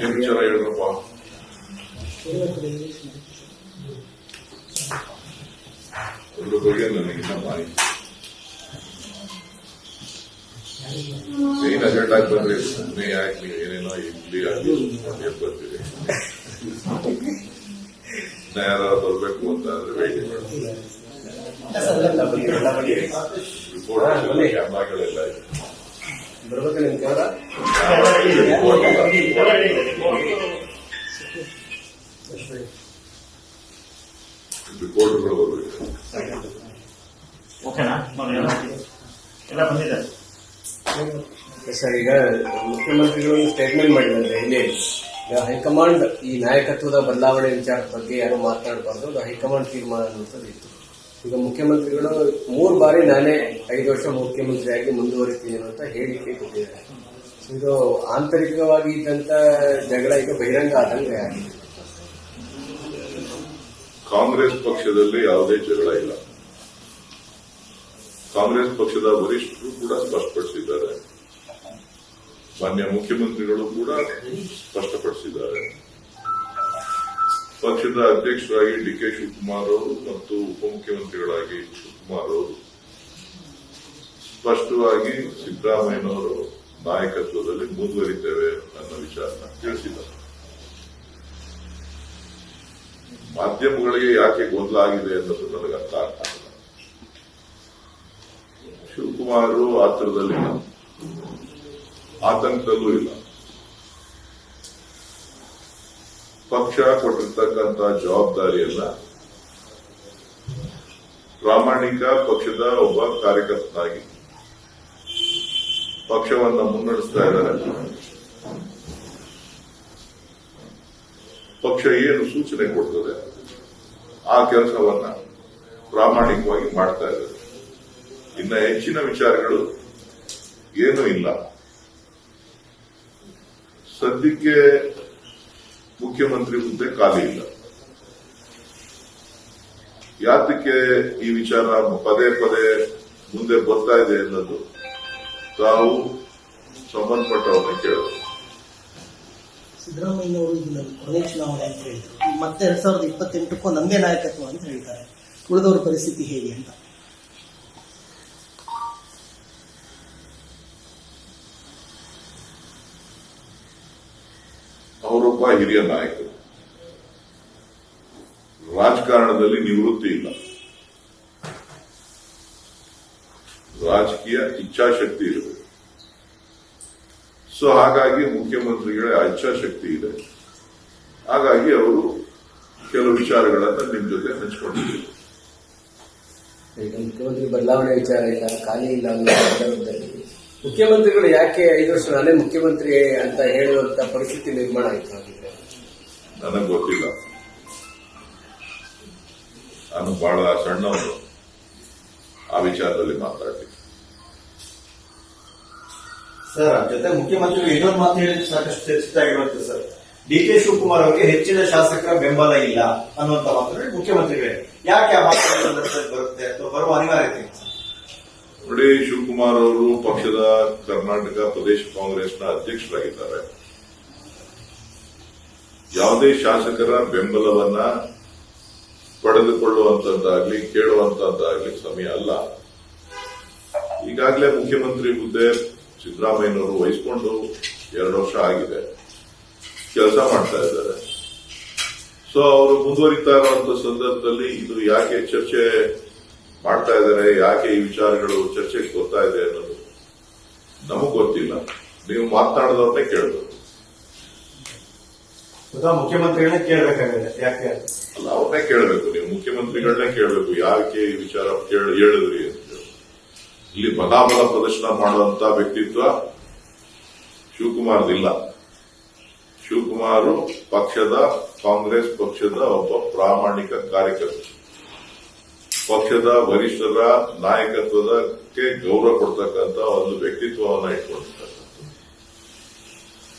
ಏನ್ ವಿಚಾರ ಹೇಳಿದ್ರಪ್ಪ ಒಂದು ಬಗ್ಗೆ ನನಗಿನ್ನ ಮಾಹಿತಿ ಏನ್ ಅಜೆಂಡ್ ಆಗಿ ಬಂದ್ರೆ ಸುಮ್ಮನೆ ಆಗ್ಲಿ ಏನೇನೋ ಇಡ್ಲಿ ಆಗ್ಲಿ ಯಾರು ಬರ್ಬೇಕು ಅಂತ ಅಂದ್ರೆ ವೇಟಿ ಮಾಡಿ ರಿಪೋರ್ಟ್ ಕ್ಯಾಮ್ರಾಗಳೆಲ್ಲ ಇದೆ ಓಕೆನಾ ಎಲ್ಲ ಸರ್ ಈಗ ಮುಖ್ಯಮಂತ್ರಿಗಳು ಸ್ಟೇಟ್ಮೆಂಟ್ ಮಾಡಿದ್ದಾರೆ ದೆಹಲಿಯಲ್ಲಿ ಹೈಕಮಾಂಡ್ ಈ ನಾಯಕತ್ವದ ಬದಲಾವಣೆ ವಿಚಾರದ ಬಗ್ಗೆ ಯಾರು ಮಾತನಾಡಬಾರ್ದು ಅದು ಹೈಕಮಾಂಡ್ ತೀರ್ಮಾನ ಅನ್ನುವಂಥದ್ದು ಇತ್ತು ಈಗ ಮುಖ್ಯಮಂತ್ರಿಗಳು ಮೂರು ಬಾರಿ ನಾನೇ ಐದು ವರ್ಷ ಮುಖ್ಯಮಂತ್ರಿಯಾಗಿ ಮುಂದುವರಿತೀನಿ ಅಂತ ಹೇಳಿಕೆ ಕೊಟ್ಟಿದ್ದಾರೆ. ಇದು ಆಂತರಿಕವಾಗಿ ಇದ್ದಂತ ಜಗಳ ಈಗ ಬಹಿರಂಗ ಆದಂಗೆ ಕಾಂಗ್ರೆಸ್ ಪಕ್ಷದಲ್ಲಿ ಯಾವುದೇ ಜಗಳ ಇಲ್ಲ. ಕಾಂಗ್ರೆಸ್ ಪಕ್ಷದ ವರಿಷ್ಠರು ಕೂಡ ಸ್ಪಷ್ಟಪಡಿಸಿದ್ದಾರೆ. ಮಾನ್ಯ ಮುಖ್ಯಮಂತ್ರಿಗಳು ಕೂಡ ಸ್ಪಷ್ಟಪಡಿಸಿದ್ದಾರೆ. ಪಕ್ಷದ ಅಧ್ಯಕ್ಷರಾಗಿ ಡಿ ಕೆ ಶಿವಕುಮಾರ್ ಅವರು ಮತ್ತು ಉಪಮುಖ್ಯಮಂತ್ರಿಗಳಾಗಿ ಶಿವಕುಮಾರ್ ಅವರು. ಸ್ಪಷ್ಟವಾಗಿ ಸಿದ್ದರಾಮಯ್ಯನವರು ನಾಯಕತ್ವದಲ್ಲಿ ಮುಂದುವರಿತೇವೆ ಅನ್ನೋ ವಿಚಾರ ತಿಳಿಸಿದ್ದಾರೆ. ಮಾಧ್ಯಮಗಳಿಗೆ ಯಾಕೆ ಗೊಂದಲ ಆಗಿದೆ ಅನ್ನೋದು ನನಗೆ ಅರ್ಥ ಶಿವಕುಮಾರ್ ಆತರದಲ್ಲಿ ಆತಂಕದಲ್ಲೂ ಇಲ್ಲ. ಪಕ್ಷ ಕೊಟ್ಟಿರ್ತಕ್ಕಂಥ ಜವಾಬ್ದಾರಿಯನ್ನ ಪ್ರಾಮಾಣಿಕ ಪಕ್ಷದ ಒಬ್ಬ ಕಾರ್ಯಕರ್ತನಾಗಿ ಪಕ್ಷವನ್ನ ಮುನ್ನಡೆಸ್ತಾ ಇದ್ದಾರೆ. ಪಕ್ಷ ಏನು ಸೂಚನೆ ಕೊಡ್ತದೆ, ಆ ಕೆಲಸವನ್ನ ಪ್ರಾಮಾಣಿಕವಾಗಿ ಮಾಡ್ತಾ ಇದ್ದಾರೆ ಇನ್ನ ಹೆಚ್ಚಿನ ವಿಚಾರಗಳು ಏನೂ ಇಲ್ಲ. ಸದ್ಯಕ್ಕೆ ಮುಖ್ಯಮಂತ್ರಿ ಹುದ್ದೆ ಖಾಲಿ ಇಲ್ಲ. ಯಾತಕ್ಕೆ ಈ ವಿಚಾರ ಪದೇ ಪದೇ ಮುಂದೆ ಬರ್ತಾ ಇದೆ ಅನ್ನೋದು ತಾವು ಸಂಬಂಧಪಟ್ಟವ್ರನ್ನ ಕೇಳಬೇಕು ಸಿದ್ದರಾಮಯ್ಯನವರು ಇದು ನನ್ನ ಕೊನೆ ಚುನಾವಣೆ ಅಂತ ಹೇಳಿದ್ರು. ಮತ್ತೆ ಎರಡ್ ಸಾವಿರದ ಇಪ್ಪತ್ತೆಂಟಕ್ಕೂ ನಮ್ದೇ ನಾಯಕತ್ವ ಅಂತ ಹೇಳ್ತಾರೆ. ಉಳಿದವರ ಪರಿಸ್ಥಿತಿ ಹೇಗೆ ಅಂತ. ಅವರೊಬ್ಬ ಹಿರಿಯ ನಾಯಕರು. ರಾಜಕಾರಣದಲ್ಲಿ ನಿವೃತ್ತಿ ಇಲ್ಲ. ರಾಜಕೀಯ ಇಚ್ಛಾಶಕ್ತಿ ಇರಬೇಕು ಸೊ ಹಾಗಾಗಿ ಮುಖ್ಯಮಂತ್ರಿಗಳ ಆ ಇಚ್ಛಾಶಕ್ತಿ ಇದೆ. ಹಾಗಾಗಿ ಅವರು ಕೆಲವು ವಿಚಾರಗಳನ್ನು ನಿಮ್ಮ ಜೊತೆ ಹಂಚಿಕೊಂಡಿದ್ದಾರೆ. ಈಗ ಮುಖ್ಯಮಂತ್ರಿ ಬದಲಾವಣೆ ವಿಚಾರ ಇಲ್ಲ ಖಾಲಿ ಇಲ್ಲ ಅನ್ನೋ ಸಂದರ್ಭದಲ್ಲಿ ಮುಖ್ಯಮಂತ್ರಿಗಳು ಯಾಕೆ ಐದು ವರ್ಷ ನಾನೇ ಮುಖ್ಯಮಂತ್ರಿ ಅಂತ ಹೇಳುವಂತ ಪರಿಸ್ಥಿತಿ ನಿರ್ಮಾಣ ಆಯ್ತು ನನಗೆ ಗೊತ್ತಿಲ್ಲ. ನಾನು ಬಹಳ ಸಣ್ಣವರು ಆ ವಿಚಾರದಲ್ಲಿ ಮಾತಾಡ್ತೀನಿ. ಸರ್ ಜೊತೆ ಮುಖ್ಯಮಂತ್ರಿಗಳು ಇನ್ನೊಂದು ಮಾತು ಹೇಳಿದ್ರೆ ಸಾಕಷ್ಟು ಚರ್ಚಿತಾಗಿರುತ್ತೆ ಸರ್ ಡಿ ಕೆ ಶಿವಕುಮಾರ್ ಅವರಿಗೆ ಹೆಚ್ಚಿನ ಶಾಸಕರ ಬೆಂಬಲ ಇಲ್ಲ ಅನ್ನುವಂತ ಮಾತನ್ನು ಮುಖ್ಯಮಂತ್ರಿಗಳೇ. ಯಾಕೆ ಆ ಮಾತು ಬರುತ್ತೆ ಅಥವಾ ಬರುವ ಅನಿವಾರ್ಯತೆ? ನೋಡಿ ಶಿವಕುಮಾರ್ ಅವರು ಪಕ್ಷದ ಕರ್ನಾಟಕ ಪ್ರದೇಶ ಕಾಂಗ್ರೆಸ್ನ ಅಧ್ಯಕ್ಷರಾಗಿದ್ದಾರೆ. ಯಾವುದೇ ಶಾಸಕರ ಬೆಂಬಲವನ್ನ ಪಡೆದುಕೊಳ್ಳುವಂತದ್ದಾಗ್ಲಿ, ಕೇಳುವಂತದ್ದಾಗ್ಲಿ ಸಮಯ ಅಲ್ಲ. ಈಗಾಗಲೇ ಮುಖ್ಯಮಂತ್ರಿ ಹುದ್ದೆ ಸಿದ್ದರಾಮಯ್ಯನವರು ವಹಿಸಿಕೊಂಡು ಎರಡು ವರ್ಷ ಆಗಿದೆ. ಕೆಲಸ ಮಾಡ್ತಾ ಇದ್ದಾರೆ. ಸೊ ಅವರು ಮುಂದುವರಿತಾ ಇರುವಂತ ಸಂದರ್ಭದಲ್ಲಿ ಇದು ಯಾಕೆ ಚರ್ಚೆ ಮಾಡ್ತಾ ಇದ್ದಾರೆ ಯಾಕೆ ಈ ವಿಚಾರಗಳು ಚರ್ಚೆಗೆ ಬರ್ತಾ ಇದೆ ಅನ್ನೋದು ನಮಗ್ ಗೊತ್ತಿಲ್ಲ. ನೀವು ಮಾತನಾಡಿದವ್ರನ್ನೇ ಕೇಳಬೇಕು. ಮುಖ್ಯಮಂತ್ರಿಗಳನ್ನೇ ಮುಖ್ಯಮಂತ್ರಿಗಳೇ ಕೇಳಬೇಕಾಗಿದೆ ಯಾಕೆ? ಅಲ್ಲ ಅವ್ರನ್ನೇ ಕೇಳಬೇಕು. ನೀವು ಮುಖ್ಯಮಂತ್ರಿಗಳನ್ನೇ ಕೇಳಬೇಕು. ಯಾಕೆ ಈ ವಿಚಾರ ಹೇಳಿದ್ರಿ. ಇಲ್ಲಿ ಬಲಾಬಲ ಪ್ರದರ್ಶನ ಮಾಡುವಂತ ವ್ಯಕ್ತಿತ್ವ ಶಿವಕುಮಾರ್ದಿಲ್ಲ. ಶಿವಕುಮಾರು ಪಕ್ಷದ, ಕಾಂಗ್ರೆಸ್ ಪಕ್ಷದ ಒಬ್ಬ ಪ್ರಾಮಾಣಿಕ ಕಾರ್ಯಕರ್ತ ಪಕ್ಷದ ವರಿಷ್ಠರ ನಾಯಕತ್ವದಕ್ಕೆ ಗೌರವ ಕೊಡ್ತಕ್ಕಂತ ಒಂದು ವ್ಯಕ್ತಿತ್ವವನ್ನು ಇಟ್ಕೊಂಡಿರ್ತಕ್ಕಂಥ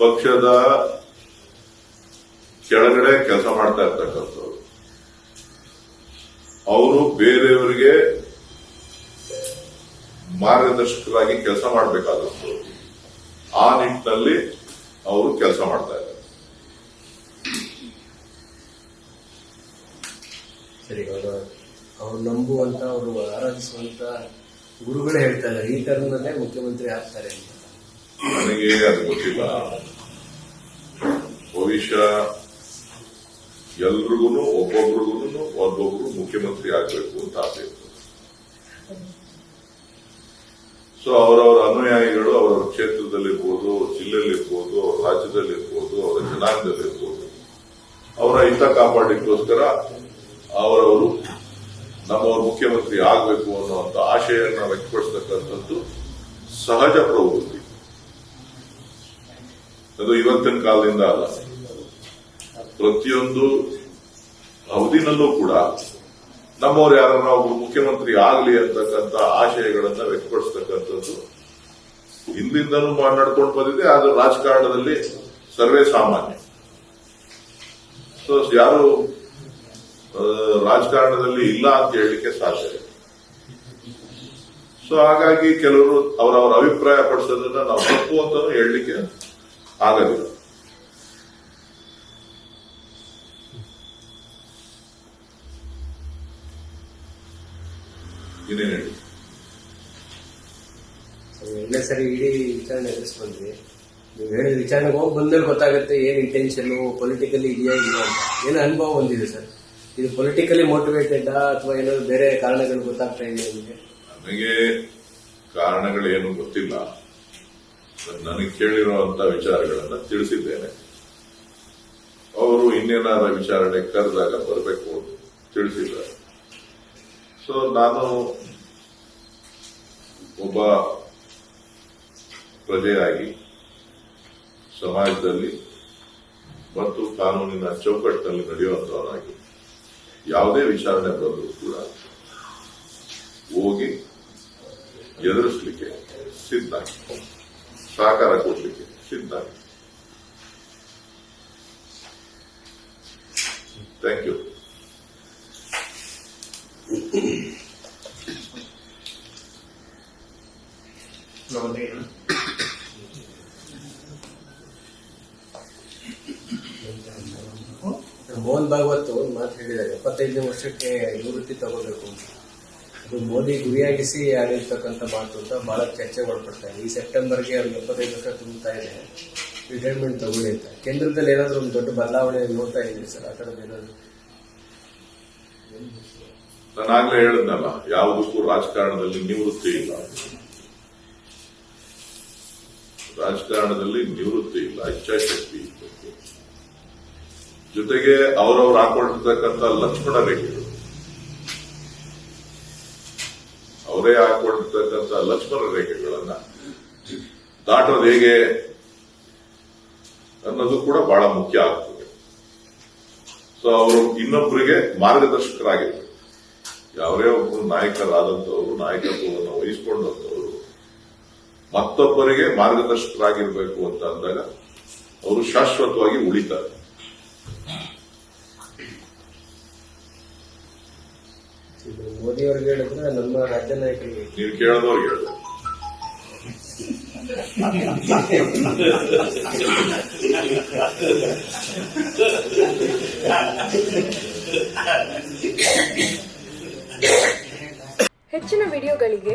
ಪಕ್ಷದ ಕೆಳಗಡೆ ಕೆಲಸ ಮಾಡ್ತಾ ಇರ್ತಕ್ಕಂಥವ್ರು. ಅವರು ಬೇರೆಯವರಿಗೆ ಮಾರ್ಗದರ್ಶಕರಾಗಿ ಕೆಲಸ ಮಾಡಬೇಕಾದದ್ದು. ಆ ನಿಟ್ಟಿನಲ್ಲಿ ಅವರು ಕೆಲಸ ಮಾಡ್ತಾ ಇದ್ದಾರೆ. ಸರಿ ಅವ್ರು ನಂಬುವಂತ ಅವರು ಆರಾಧಿಸುವಂತ ಗುರುಗಳು ಹೇಳ್ತಾ ಈ ಟರ್ಮ್ನಲ್ಲೇ ಮುಖ್ಯಮಂತ್ರಿ ಆಗ್ತಾರೆ ನನಗೆ ಅದು ಗೊತ್ತಿಲ್ಲ. ಭವಿಷ್ಯ ಎಲ್ರಿಗೂ ಒಬ್ಬೊಬ್ರಿಗೂ ಒಬ್ಬೊಬ್ರು ಮುಖ್ಯಮಂತ್ರಿ ಆಗ್ಬೇಕು ಅಂತ ಆಸೆ ಇರ್ತದೆ. ಸೊ ಅವರವರ ಅನುಯಾಯಿಗಳು ಅವರವರ ಕ್ಷೇತ್ರದಲ್ಲಿರ್ಬೋದು ಜಿಲ್ಲೆಯಲ್ಲಿರ್ಬೋದು, ಅವರ ರಾಜ್ಯದಲ್ಲಿರ್ಬೋದು, ಅವರ ಜನಾಂಗದಲ್ಲಿರ್ಬೋದು. ಅವರ ಹಿತ ಕಾಪಾಡಿಕೋಸ್ಕರ ಅವರವರು ನಮ್ಮವರು ಮುಖ್ಯಮಂತ್ರಿ ಆಗಬೇಕು ಅನ್ನುವಂಥ ಆಶೆಯನ್ನ ವ್ಯಕ್ತಪಡಿಸತಕ್ಕಂಥದ್ದು ಸಹಜ ಪ್ರವೃತ್ತಿ. ಅದು ಇವತ್ತಿನ ಕಾಲದಿಂದ ಅಲ್ಲ. ಪ್ರತಿಯೊಂದು ಅವಧಿನಲ್ಲೂ ಕೂಡ ನಮ್ಮವ್ರು ಯಾರನ್ನ ನಾವು ಮುಖ್ಯಮಂತ್ರಿ ಆಗಲಿ ಅಂತಕ್ಕಂಥ ಆಶಯಗಳನ್ನ ವ್ಯಕ್ತಪಡಿಸತಕ್ಕಂಥದ್ದು ಹಿಂದಿಂದಲೂ ನಡ್ಕೊಂಡು ಬಂದಿದೆ ಅದು ರಾಜಕಾರಣದಲ್ಲಿ ಸರ್ವೇ ಸಾಮಾನ್ಯ. ಸೊ ಯಾರು ರಾಜಕಾರಣದಲ್ಲಿ ಇಲ್ಲ ಅಂತ ಹೇಳಲಿಕ್ಕೆ ಸಾಧ್ಯ ಸೊ ಹಾಗಾಗಿ ಕೆಲವರು ಅವರವರ ಅಭಿಪ್ರಾಯ ಪಡಿಸೋದನ್ನ ನಾವು ತಪ್ಪು ಅಂತಾನು ಹೇಳಲಿಕ್ಕೆ ಆಗೋದಿಲ್ಲ. ಇನ್ನೇನು ಹೇಳಿ? ಎರಡನೇ ಸರಿ ಇಡೀ ವಿಚಾರಣೆ ಎದುರಿಸ್ಕೊಂಡ್ರಿ ನೀವು ಹೇಳಿದ ವಿಚಾರಣೆಗೆ ಹೋಗಿ ಬಂದಲ್ಲಿ ಗೊತ್ತಾಗುತ್ತೆ ಏನು ಇಂಟೆನ್ಷನ್ನು ಪೊಲಿಟಿಕಲಿ ಇದೆಯಾ ಇಲ್ಲ ಅಂತ. ಏನು ಅನುಭವ ಬಂದಿದೆ ಸರ್? ಇದು ಪೊಲಿಟಿಕಲಿ ಮೋಟಿವೇಟೆಡ್ ಅಥವಾ ಏನಾದ್ರು ಬೇರೆ ಕಾರಣಗಳು ಗೊತ್ತಾಗ್ತಾ ಇದೆ ನಿಮಗೆ? ನನಗೆ ಕಾರಣಗಳೇನು ಗೊತ್ತಿಲ್ಲ. ನನಗೆ ಕೇಳಿರುವಂತ ವಿಚಾರಗಳನ್ನ ತಿಳಿಸಿದ್ದೇನೆ. ಅವರು ಇನ್ನೇನಾದ ವಿಚಾರಣೆ ಕರೆದಾಗ ಬರಬೇಕು ತಿಳಿಸಿದ್ದಾರೆ. ಸೊ ನಾನು ಒಬ್ಬ ಪ್ರಜೆಯಾಗಿ ಸಮಾಜದಲ್ಲಿ ಮತ್ತು ಕಾನೂನಿನ ಚೌಕಟ್ಟಿನಲ್ಲಿ ನಡೆಯುವಂತವನಾಗಿ ಯಾವುದೇ ವಿಚಾರಣೆ ಬಂದರೂ ಕೂಡ ಹೋಗಿ ಎದುರಿಸಲಿಕ್ಕೆ ಸಿದ್ಧ. ಸಹಕಾರ ಕೊಡಲಿಕ್ಕೆ ಸಿದ್ಧ. ಥ್ಯಾಂಕ್ ಯು ನಮ್ಮೊಂದಿಗೆ ಮೋಹನ್ ಭಾಗವತ್ ಒಂದು ಮಾತು ಹೇಳಿದ್ದಾರೆ. ಎಪ್ಪತ್ತೈದನೇ ವರ್ಷಕ್ಕೆ ನಿವೃತ್ತಿ ತಗೋಬೇಕು ಅಂತ. ಅದು ಮೋದಿ ಗುರಿಯಾಗಿಸಿ ಆಗಿರ್ತಕ್ಕಂಥ ಮಾತು ಅಂತ ಬಹಳ ಚರ್ಚೆ ಒಳಪಡ್ತಾ ಇದೆ. ಈ ಸೆಪ್ಟೆಂಬರ್ಗೆ ಅವ್ರಿಗೆ ಎಪ್ಪತ್ತೈದು ವರ್ಷ ತುಂಬುತ್ತಾ ಇದೆ. ರಿಟೈರ್ಮೆಂಟ್ ತಗೊಳ್ಳಿ ಅಂತ. ಕೇಂದ್ರದಲ್ಲಿ ಏನಾದರೂ ಒಂದು ದೊಡ್ಡ ಬದಲಾವಣೆ ನೋಡ್ತಾ ಇದ್ದೀವಿ ಸರ್? ಆ ಥರದ್ದು ಏನಾದ್ರು? ನಾನಾಗ್ಲೇ ಹೇಳಿದ್ನಲ್ಲ ಯಾವುದಕ್ಕೂ ರಾಜಕಾರಣದಲ್ಲಿ ನಿವೃತ್ತಿ ಇಲ್ಲ. ರಾಜಕಾರಣದಲ್ಲಿ ನಿವೃತ್ತಿ ಇಲ್ಲ, ಇಚ್ಛಾಶಕ್ತಿ ಇತ್ತು ಜೊತೆಗೆ ಅವರವ್ರು ಹಾಕೊಂಡಿರ್ತಕ್ಕಂಥ ಲಕ್ಷ್ಮಣ ರೇಖೆಗಳು ಅವರೇ ಹಾಕೊಂಡಿರ್ತಕ್ಕಂಥ ಲಕ್ಷ್ಮಣ ರೇಖೆಗಳನ್ನ ದಾಟೋದು ಹೇಗೆ ಅನ್ನೋದು ಕೂಡ ಬಹಳ ಮುಖ್ಯ ಆಗ್ತದೆ. ಸೊ ಅವರು ಇನ್ನೊಬ್ಬರಿಗೆ ಮಾರ್ಗದರ್ಶಕರಾಗಿರ್ತಾರೆ. ಯಾವೇ ಒಬ್ಬರು ನಾಯಕರಾದಂಥವ್ರು ನಾಯಕತ್ವವನ್ನು ವಹಿಸಿಕೊಂಡಂತವರು ಮತ್ತೊಬ್ಬರಿಗೆ ಮಾರ್ಗದರ್ಶಕರಾಗಿರ್ಬೇಕು ಅಂತ ಅಂದಾಗ ಅವರು ಶಾಶ್ವತವಾಗಿ ಉಳಿತಾರೆ. ಹೇಳಿದ್ರೆ ನಮ್ಮ ರಾಜ್ಯ ನಾಯಕರಿಗೆ. ನೀವು ಕೇಳದವ್ರಿಗೆ ಹೇಳಿದೆ. ಹೆಚ್ಚಿನ ವಿಡಿಯೋಗಳಿಗೆ